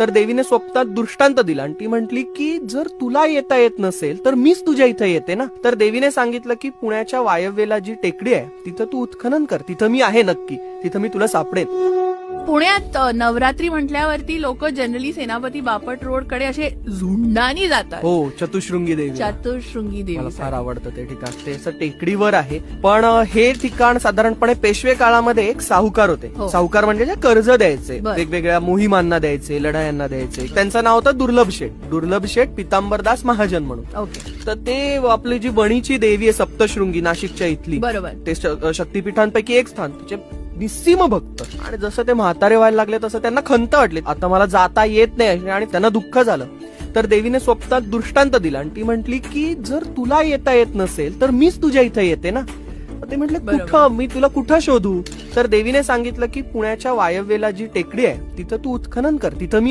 तर देवीने स्वप्नात दृष्टांत दिला. आणि ती म्हटली की जर तुला येता येत नसेल तर मीच तुझ्या इथं येते ना. तर देवीने सांगितलं की पुण्याच्या वायव्येला जी टेकडी आहे तिथं तू उत्खनन कर. तिथं मी आहे नक्की. तिथं मी तुला सापडेन. पुण्यात नवरात्री म्हटल्यावरती लोक जनरली सेनापती बापट रोडकडे असे झुंडानी जातात. हो चतुशृंगी देवी. चतुर्शृंगी मला देवी फार आवडतं ते ठिकाण. ते असं टेकडीवर आहे. पण हे ठिकाण साधारणपणे पेशवे काळामध्ये एक साहुकार होते. हो. साहुकार म्हणजे जे कर्ज द्यायचे. बर. वेगवेगळ्या मोहिमांना द्यायचे लढायांना द्यायचे. त्यांचं नाव होतं दुर्लभ शेठ. दुर्लभ शेठ पितांबरदास महाजन म्हणून. ओके. तर ते आपली जी बणीची देवी आहे सप्तशृंगी नाशिकच्या इथली. बरोबर. ते श- शक्तिपीठांपैकी एक स्थान. तिचे निस्सीम भक्त. आणि जसं ते म्हातारे व्हायला लागले तसं त्यांना खंत वाटली. आता मला जाता येत नाही आणि त्यांना दुःख झालं. तर देवीने स्वप्नात दृष्टांत दिला आणि ती म्हटली की जर तुला येता येत नसेल तर मीच तुझ्या इथं येते ना? ते म्हटले. कुठं? मी तुला कुठं शोधू? तर देवीने सांगितलं की पुण्याच्या वायव्येला जी टेकडी आहे तिथं तू उत्खनन कर. तिथं मी